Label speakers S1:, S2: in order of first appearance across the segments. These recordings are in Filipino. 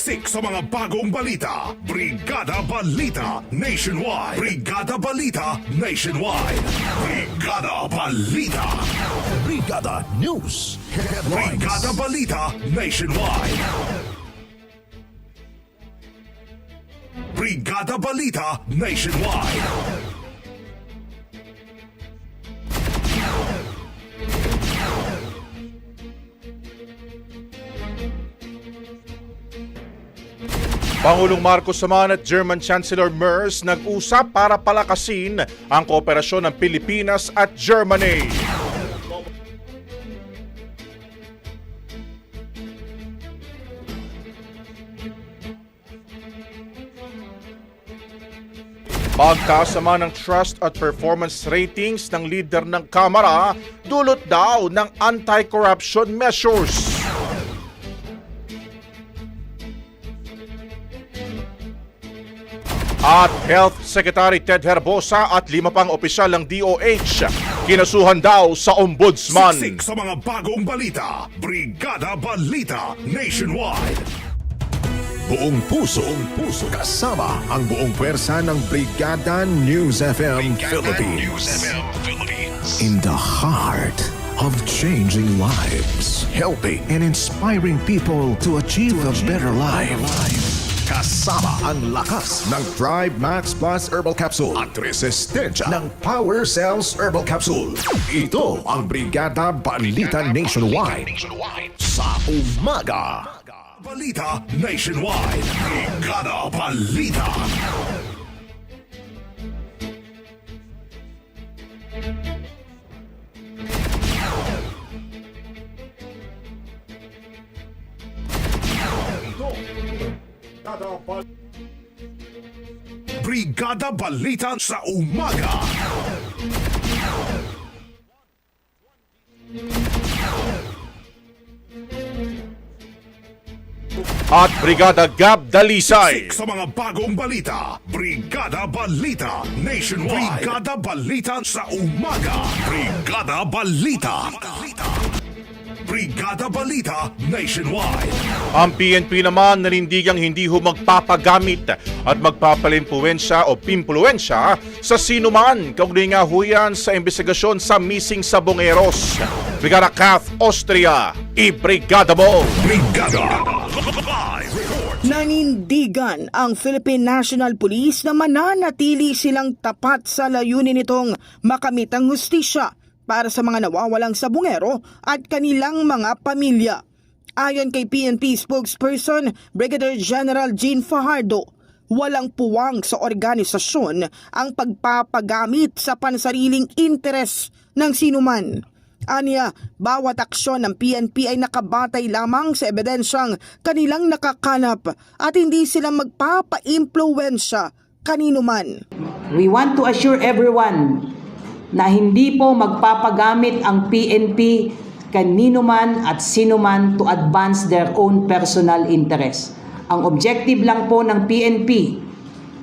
S1: Siksik sa mga bagong balita. Brigada Balita Nationwide. Brigada Balita Nationwide. Brigada Balita.
S2: Brigada News Headlines.
S1: Brigada Balita Nationwide. Brigada Balita Nationwide.
S3: Pangulong Marcos naman at German Chancellor Merz nag-usap para palakasin ang kooperasyon ng Pilipinas at Germany. Pagtaas naman ng trust at performance ratings ng leader ng Kamara dulot daw ng anti-corruption measures. At Health Secretary Ted Herbosa at lima pang opisyal ng DOH kinasuhan daw sa ombudsman.
S1: Siksik sa mga bagong balita. Brigada Balita Nationwide.
S2: Buong puso, buong puso kasama ang buong pwersa ng Brigada News FM Philippines. In the heart of changing lives, helping and inspiring people to achieve a better life. Kasama ang lakas ng Thrive Max Plus Herbal Capsule at resistensya ng Power Cells Herbal Capsule. Ito ang Brigada Balita Nationwide sa umaga.
S1: Balita Nationwide. Brigada Balita. Brigada Balita sa umaga.
S3: At Brigada Gab Dalisay.
S1: Sa mga bagong balita. Brigada Balita Nationwide. Brigada Balita sa umaga. Brigada Balita. Brigada Balita Nationwide.
S3: Ang PNP naman nanindigang hindi ho magpapagamit at magpapalimpluensya o pimpluensya sa sinuman kaugnay nga ho yan sa investigasyon sa missing sa Bongeros. Brigada Kath Austria, i-brigada mo!
S1: Brigada. Live.
S4: Nanindigan ang Philippine National Police na mananatili silang tapat sa layunin nitong makamit ang hustisya para sa mga nawawalang sabungero at kanilang mga pamilya. Ayon kay PNP spokesperson Brigadier General Jean Fajardo, walang puwang sa organisasyon ang pagpapagamit sa pansariling interes ng sinuman. Anya, bawat aksyon ng PNP ay nakabatay lamang sa ebidensyang kanilang nakakanap at hindi sila magpapa-impluensya kanino man.
S5: We want to assure everyone na hindi po magpapagamit ang PNP kanino man at sino man to advance their own personal interest. Ang objective lang po ng PNP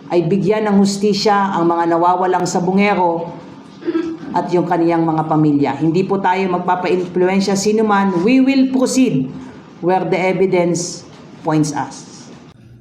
S5: ay bigyan ng hustisya ang mga nawawalang sabungero at yung kaniyang mga pamilya. Hindi po tayo magpapa-influensya sino man. We will proceed where the evidence points us.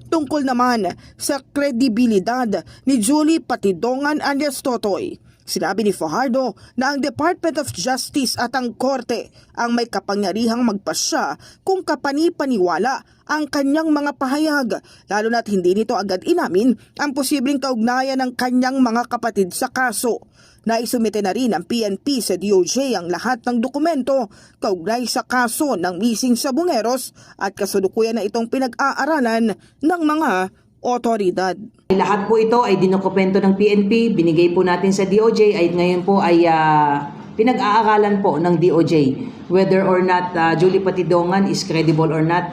S4: Tungkol naman sa kredibilidad ni Julie Patidongan alias Totoy, sinabi ni Fajardo na ang Department of Justice at ang Korte ang may kapangyarihang magpasya kung kapani-paniwala ang kanyang mga pahayag, lalo na't hindi nito agad inamin ang posibleng kaugnayan ng kanyang mga kapatid sa kaso. Naisumite na rin ng PNP sa DOJ ang lahat ng dokumento kaugnay sa kaso ng missing sa Bungeros at kasalukuyan na itong pinag-aaralan ng mga otoridad.
S5: Lahat po ito ay dinokupento ng PNP, binigay po natin sa DOJ ay ngayon po ay ah, pinag-aaralan po ng DOJ whether or not ah, Julie Patidongan is credible or not.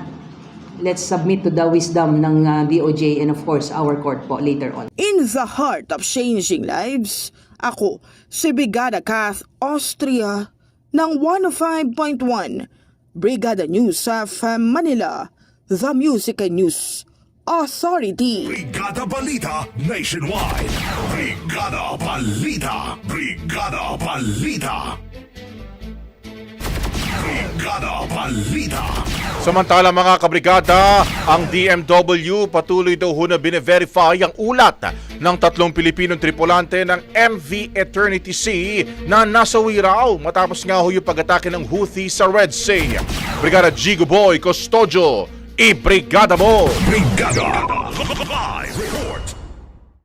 S5: Let's submit to the wisdom ng ah, DOJ and of course our court po later on.
S4: In the heart of changing lives, ako si Brigada Kath Austria ng 105.1 Brigada News of Manila, The Music and News Authority.
S1: Brigada Balita Nationwide. Brigada Balita. Brigada Balita. Brigada Balita.
S3: Samantala mga kabrigada, ang DMW patuloy daw ho na bine-verify ang ulat ng tatlong Pilipinong tripulante ng MV Eternity Sea na nasawi raw matapos nga ho yung pag-atake ng Houthi sa Red Sea. Brigada Gigo Boy Custodio, i-brigada mo!
S1: Brigada. Live report.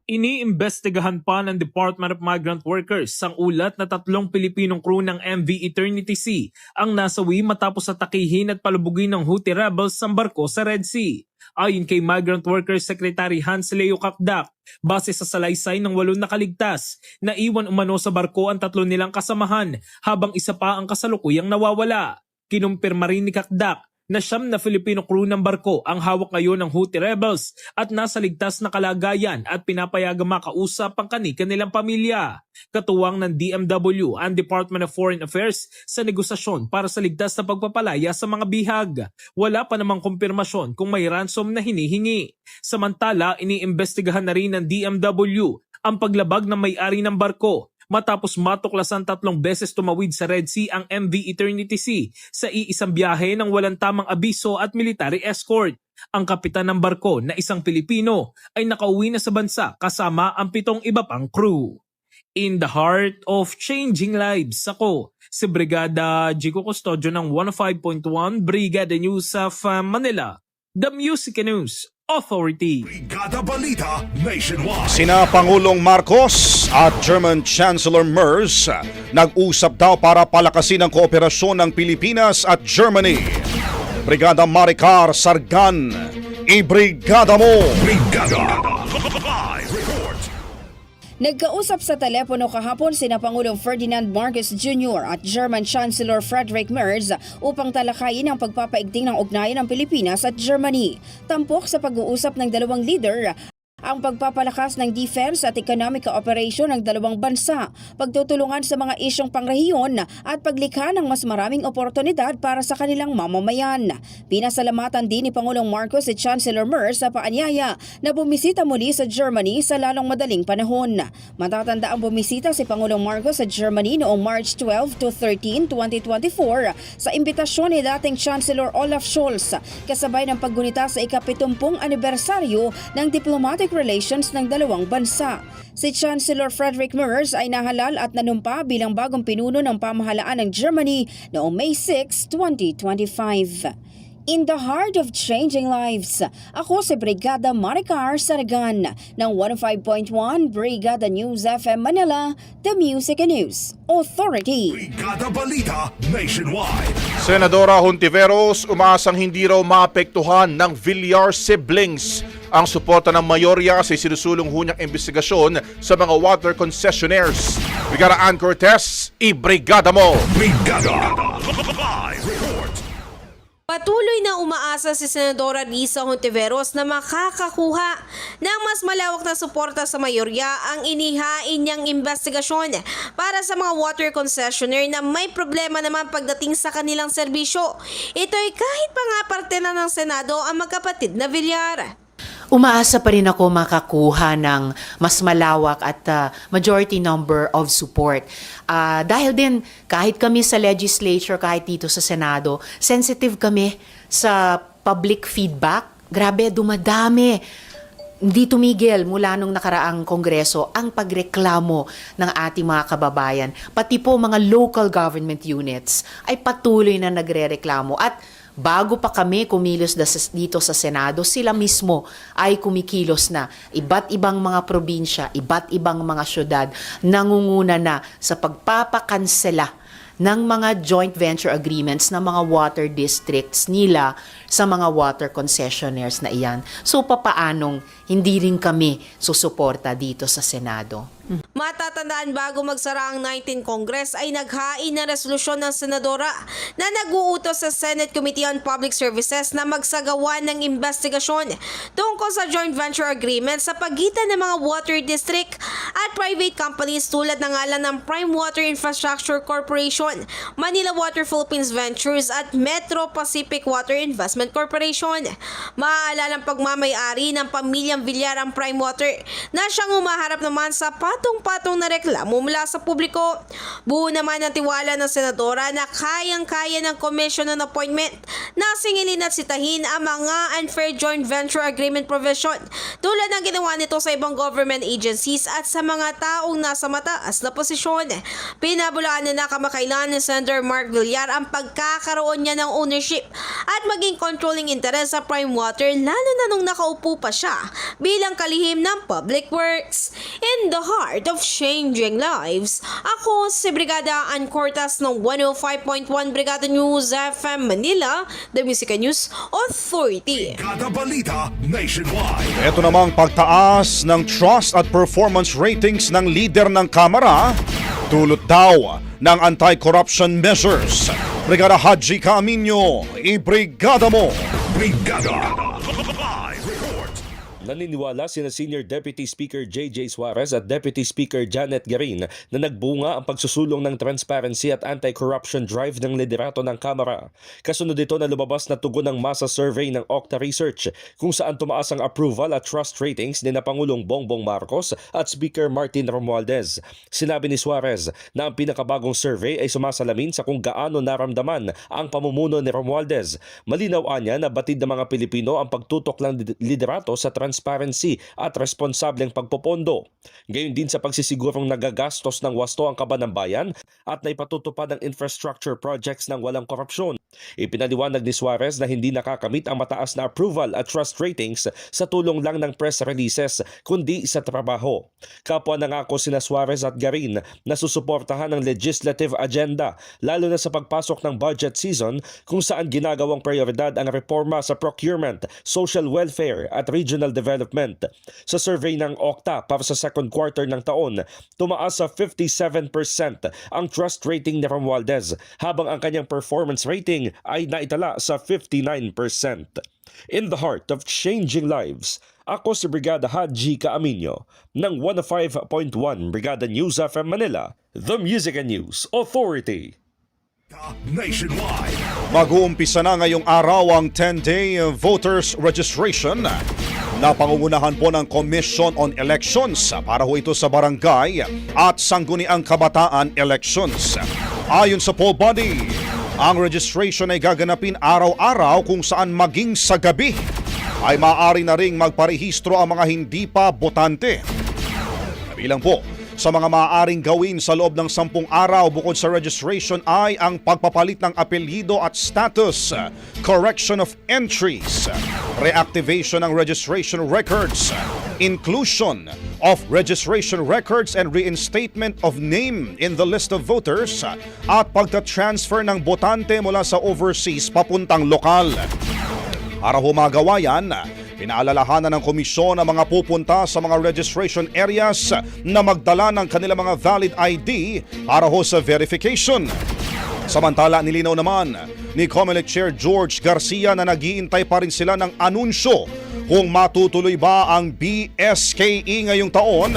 S6: Iniimbestigahan pa ng Department of Migrant Workers ang ulat na tatlong Pilipinong crew ng MV Eternity Sea ang nasawi matapos atakihin at palubugin ng Houthi rebels ang barko sa Red Sea. Ayon kay Migrant Workers Secretary Hans Leo Kakdak, base sa salaysay ng walong nakaligtas, naiwan umano sa barko ang tatlo nilang kasamahan habang isa pa ang kasalukuyang nawawala. Kinumpirma rin ni Kakdak na siyam na Filipino crew ng barko ang hawak ngayon ng Houthi rebels at nasa ligtas na kalagayan at pinapayagang makausap ang kanika nilang pamilya. Katuwang ng DMW ang Department of Foreign Affairs sa negosasyon para sa ligtas na pagpapalaya sa mga bihag. Wala pa namang kumpirmasyon kung may ransom na hinihingi. Samantala, iniimbestigahan na rin ng DMW ang paglabag ng may-ari ng barko matapos matuklasan tatlong beses tumawid sa Red Sea ang MV Eternity Sea sa iisang biyahe ng walang tamang abiso at military escort. Ang kapitan ng barko na isang Pilipino ay nakauwi na sa bansa kasama ang pitong iba pang crew. In the heart of changing lives, ako si Brigada Jico Custodio ng 105.1 Brigada News of Manila, The Music News Authority.
S1: Brigada Balita Nationwide.
S3: Sina Pangulong Marcos at German Chancellor Merz nag-usap daw para palakasin ang kooperasyon ng Pilipinas at Germany. Brigada Maricar Sargan, i-brigada mo!
S1: Brigada.
S7: Nagkausap sa telepono kahapon sina Pangulong Ferdinand Marcos Jr. at German Chancellor Friedrich Merz upang talakayin ang pagpapaigting ng ugnayan ng Pilipinas at Germany. Tampok sa pag-uusap ng dalawang leader ang pagpapalakas ng defense at economic cooperation ng dalawang bansa, pagtutulungan sa mga isyong pangrehiyon at paglikha ng mas maraming oportunidad para sa kanilang mamamayan. Pinasalamatan din ni Pangulong Marcos si Chancellor Merz sa paanyaya na bumisita muli sa Germany sa lalong madaling panahon. Matatanda ang bumisita si Pangulong Marcos sa Germany noong March 12 to 13, 2024 sa imbitasyon ni dating Chancellor Olaf Scholz kasabay ng paggunita sa ikapitumpung anibersaryo ng diplomatic relations ng dalawang bansa. Si Chancellor Frederick Merz ay nahalal at nanumpa bilang bagong pinuno ng pamahalaan ng Germany noong May 6, 2025. In the heart of changing lives, ako si Brigada Maricar Saragan ng 105.1 Brigada News FM Manila, The Music and News Authority.
S1: Brigada Balita Nationwide.
S3: Senadora Hontiveros umaasang hindi raw maapektuhan ng Villar siblings ang suporta ng mayorya sa sinusulong hunyang investigasyon sa mga water concessionaires. Brigada Ann Cortez, i-brigada mo!
S1: Brigada Live Report.
S8: Patuloy na umaasa si Senadora Risa Hontiveros na makakakuha ng mas malawak na suporta sa mayorya ang inihain niyang investigasyon para sa mga water concessionaire na may problema naman pagdating sa kanilang serbisyo. Ito'y kahit pa nga parte na ng Senado ang magkapatid na Villar.
S9: Umaasa pa rin ako makakuha ng mas malawak at ah, majority number of support. Ah, dahil din, kahit kami sa legislature, kahit dito sa Senado, sensitive kami sa public feedback. Grabe, dumadami. Hindi tumigil mula nung nakaraang kongreso ang pagreklamo ng ating mga kababayan. Pati po mga local government units ay patuloy na nagrereklamo. At bago pa kami kumilos dito sa Senado, sila mismo ay kumikilos na. Iba't ibang mga probinsya, iba't ibang mga syudad nangunguna na sa pagpapakansela ng mga joint venture agreements ng mga water districts nila sa mga water concessionaires na iyan. So papaanong hindi rin kami susuporta dito sa Senado?
S8: Matatandaan bago magsara ang 19 Congress ay naghain ng resolusyon ng Senadora na nag-uutos sa Senate Committee on Public Services na magsagawa ng investigasyon tungkol sa joint venture agreement sa pagitan ng mga water district at private companies tulad ng ngalan ng Prime Water Infrastructure Corporation, Manila Water Philippines Ventures at Metro Pacific Water Investment Corporation. Maaalala ang pagmamayari ng pamilyang Villar ang Prime Water na siyang umaharap naman sa patong-patong na reklamo mula sa publiko. Buo naman ang tiwala ng senadora na kayang-kaya ng commission on appointment na singilin at sitahin ang mga unfair joint venture agreement provision tulad ng ginawa nito sa ibang government agencies at sa mga taong nasa mataas na posisyon. Pinabulaan na kamakailan ni Senator Mark Villar ang pagkakaroon niya ng ownership at maging controlling interest sa Prime Water lalo na nung nakaupo pa siya bilang kalihim ng Public Works. In the heart of changing lives, ako si Brigada Ann Cortas ng 105.1 Brigada News FM Manila, The Music News Authority.
S1: Brigada Balita Nationwide.
S3: Ito namang pagtaas ng trust at performance ratings ng lider ng Kamara, dulot daw ng anti-corruption measures. Brigada Haji Camino, i-brigada mo!
S1: Brigada.
S10: Naniniwala sina Senior Deputy Speaker J.J. Suarez at Deputy Speaker Janet Garin na nagbunga ang pagsusulong ng transparency at anti-corruption drive ng liderato ng Kamara. Kasunod dito na lumabas na tugon ng masa survey ng Octa Research kung saan tumaas ang approval at trust ratings ni na Pangulong Bongbong Marcos at Speaker Martin Romualdez. Sinabi ni Suarez na ang pinakabagong survey ay sumasalamin sa kung gaano naramdaman ang pamumuno ni Romualdez. Malinaw anya na batid ng mga Pilipino ang pagtutok ng liderato sa transparency at responsableng pagpopondo. Gayon din sa pagsisigurong nagagastos ng wasto ang kaba ng bayan at naipatutupad ang infrastructure projects ng walang korupsyon. Ipinaliwanag ni Suarez na hindi nakakamit ang mataas na approval at trust ratings sa tulong lang ng press releases kundi sa trabaho. Kapwa nangako sina Suarez at Garin na susuportahan ang legislative agenda lalo na sa pagpasok ng budget season kung saan ginagawang prioridad ang reforma sa procurement, social welfare at regional development. Sa survey ng Okta para sa second quarter ng taon, tumaas sa 57% ang trust rating ni Romualdez habang ang kanyang performance rating ay naitala sa 59%. In the heart of changing lives, ako si Brigada Haji Kaaminyo ng 105.1 Brigada News FM Manila, The Music and News Authority.
S1: Nationwide.
S3: Mag-uumpisa na ngayong araw ang 10-day voters registration na pangungunahan po ng Commission on Elections para ho ito sa barangay at sangguniang kabataan elections. Ayon sa poll body, ang registration ay gaganapin araw-araw kung saan maging sa gabi ay maaari na ring magparehistro ang mga hindi pa botante. Kabilang po
S11: Sa mga maaaring gawin sa loob ng sampung araw bukod sa registration ay ang pagpapalit ng apelyido at status, correction of entries, reactivation ng registration records, inclusion of registration records and reinstatement of name in the list of voters. At pagta-transfer ng botante mula sa overseas papuntang lokal. Para humagawa yan, pinaalalahanan ng komisyon ang mga pupunta sa mga registration areas na magdala ng kanilang mga valid ID para ho sa verification. Samantala, nilinaw naman ni Comelec Chair George Garcia na nagiintay pa rin sila ng anunsyo kung matutuloy ba ang BSKE ngayong taon.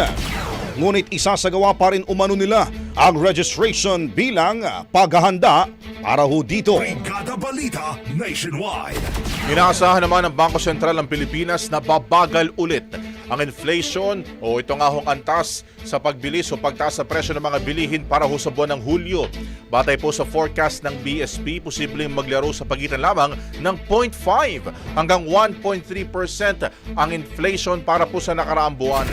S11: Ngunit isasagawa pa rin umano nila ang registration bilang paghahanda para ho dito.
S1: Brigada Balita Nationwide.
S3: Inaasahan naman ng Bangko Sentral ng Pilipinas na babagal ulit ang inflation o ito nga hong antas sa pagbilis o pagtaas sa presyo ng mga bilihin para ho sa buwan ng Hulyo. Batay po sa forecast ng BSP, posibleng maglaro sa pagitan lamang ng 0.5 hanggang 1.3% ang inflation para po sa nakaraang buwan.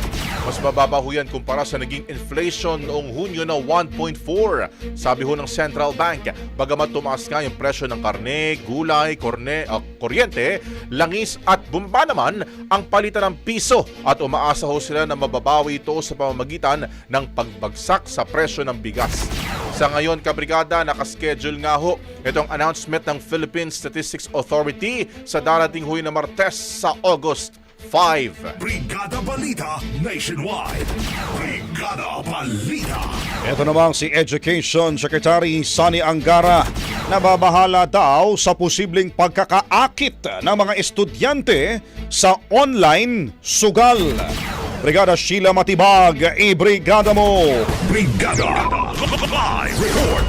S3: Mas mababa ho yan kumpara sa naging inflation noong Hunyo na 1.4. Sabi ho ng Central Bank, bagamat tumaas nga yung presyo ng karne, gulay, korne, ah, kuryente, langis at bumaba naman ang palitan ng piso at umaasa ho sila na mababawi ito sa pamamagitan ng pagbagsak sa presyo ng bigas. Sa ngayon, kabrigada, nakaschedule nga ho itong announcement ng Philippine Statistics Authority sa darating huy na Martes sa August 5.
S1: Brigada Balita Nationwide. Brigada Balita.
S11: Ito namang si Education Secretary Sani Angara na babahala daw sa posibleng pagkakaakit ng mga estudyante sa online sugal. Brigada Sheila Matibag, i-brigada mo!
S1: Brigada. Live report.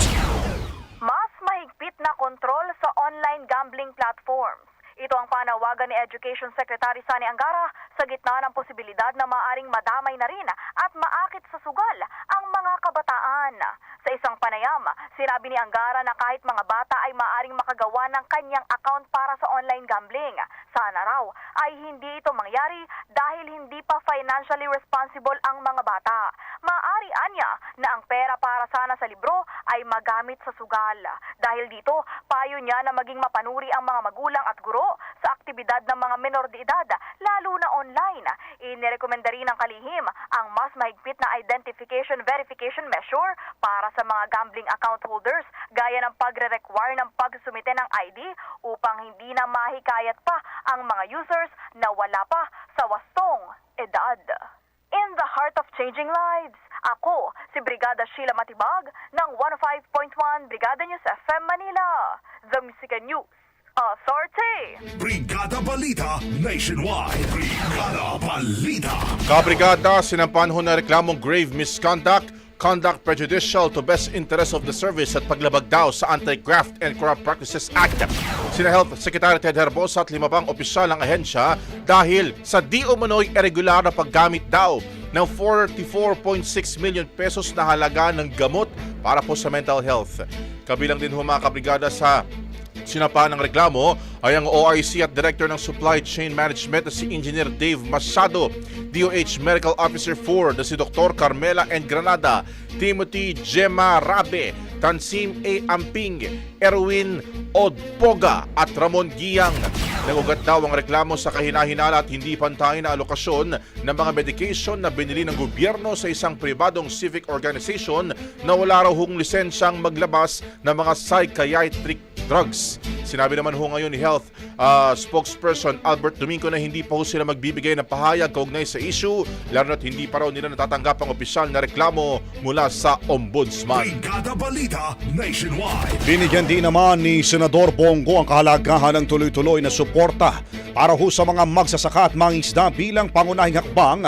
S12: Mas mahigpit na kontrol sa online gambling platforms. Ito ang panawagan ni Education Secretary Sani Angara sa gitna ng posibilidad na maaring madamay na rin at maakit sa sugal ang mga kabataan. Sa isang panayam, sinabi ni Angara na kahit mga bata ay maaring makagawa ng kanyang account para sa online gambling. Sana raw ay hindi ito mangyari dahil hindi pa financially responsible ang mga bata. Maaari anya na ang pera para sana sa libro ay magamit sa sugal. Dahil dito, payo niya na maging mapanuri ang mga magulang at guro sa aktibidad ng mga menor de edad, lalo na online. Inirekomenda rin ng kalihim ang mas mahigpit na identification verification measure para sa mga gambling account holders gaya ng pagre-require ng pagsumite ng ID upang hindi na mahikayat pa ang mga users na wala pa sa wastong edad. In the heart of changing lives, ako si Brigada Sheila Matibag ng 105.1 Brigada News FM Manila, The Music News Authority.
S1: Brigada Balita Nationwide. Brigada Balita.
S3: Kabrigada, sinampan ho na reklamong grave misconduct, conduct prejudicial to best interest of the service at paglabag daw sa Anti-Graft and Corrupt Practices Act. Sina Health Secretary Ted Herbosa at lima pang opisyal ng ahensya dahil sa di umano'y irregular na paggamit daw ng 44.6 million pesos na halaga ng gamot para po sa mental health. Kabilang din ho mga kabrigada sa Sinapa ng reklamo ay ang OIC at Director ng Supply Chain Management na si Engineer Dave Masado, DOH Medical Officer 4 na si Dr. Carmela N. Granada, Timothy Gemma Rabe, Tansim A. Amping, Erwin Odpoga at Ramon Giyang. Nagugat daw ang reklamo sa kahinahinala at hindi pantay na alokasyon ng mga medication na binili ng gobyerno sa isang pribadong civic organization na wala raw hong lisensyang maglabas ng mga psychiatric drugs. Sinabi naman ho ngayon ni Health uh, spokesperson Albert Domingo na hindi pa ho sila magbibigay ng pahayag kaugnay sa issue, lalo na't hindi pa raw nila natatanggap ang opisyal na reklamo mula sa Ombudsman.
S1: Brigada Balita Nationwide.
S11: Binigyan din naman ni Senador Bongo ang kahalagahan ng tuloy-tuloy na suporta para ho sa mga magsasaka at mangisda bilang pangunahing hakbang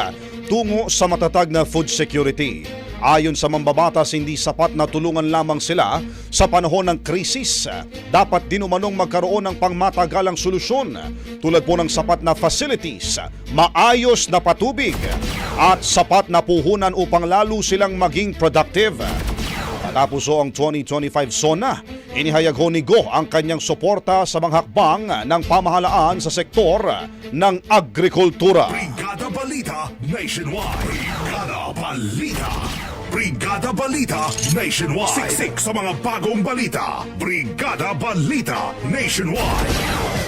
S11: tungo sa matatag na food security. Ayon sa mambabatas, hindi sapat na tulungan lamang sila sa panahon ng krisis. Dapat din umanong magkaroon ng pangmatagalang solusyon tulad po ng sapat na facilities, maayos na patubig at sapat na puhunan upang lalo silang maging productive. Matapos ho ang 2025 SONA, inihayag ho ni Go ang kanyang suporta sa mga hakbang ng pamahalaan sa sektor ng agrikultura.
S1: Brigada Balita Nationwide. Brigada Balita. Brigada Balita Nationwide. Siksik sa mga bagong balita. Brigada Balita Nationwide.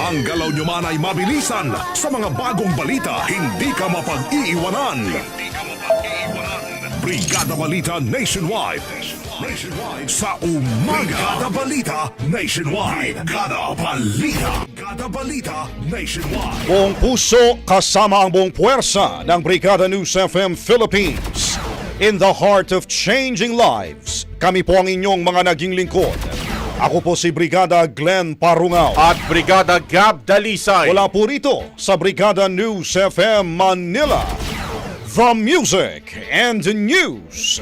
S1: Ang galaw nyo man ay mabilisan. Sa mga bagong balita, hindi ka mapag-iiwanan. Hindi ka mapag-iiwanan. Brigada Balita Nationwide. Nationwide. Sa umaga. Brigada Balita Nationwide. Brigada Balita. Brigada Balita Nationwide.
S11: Buong puso kasama ang buong puwersa ng Brigada News FM Philippines. In the heart of changing lives, kami po ang inyong mga naging lingkod. Ako po si Brigada Glenn Parungaw.
S3: At Brigada Gab Dalisay.
S11: Wala po rito sa Brigada News FM Manila. The Music and News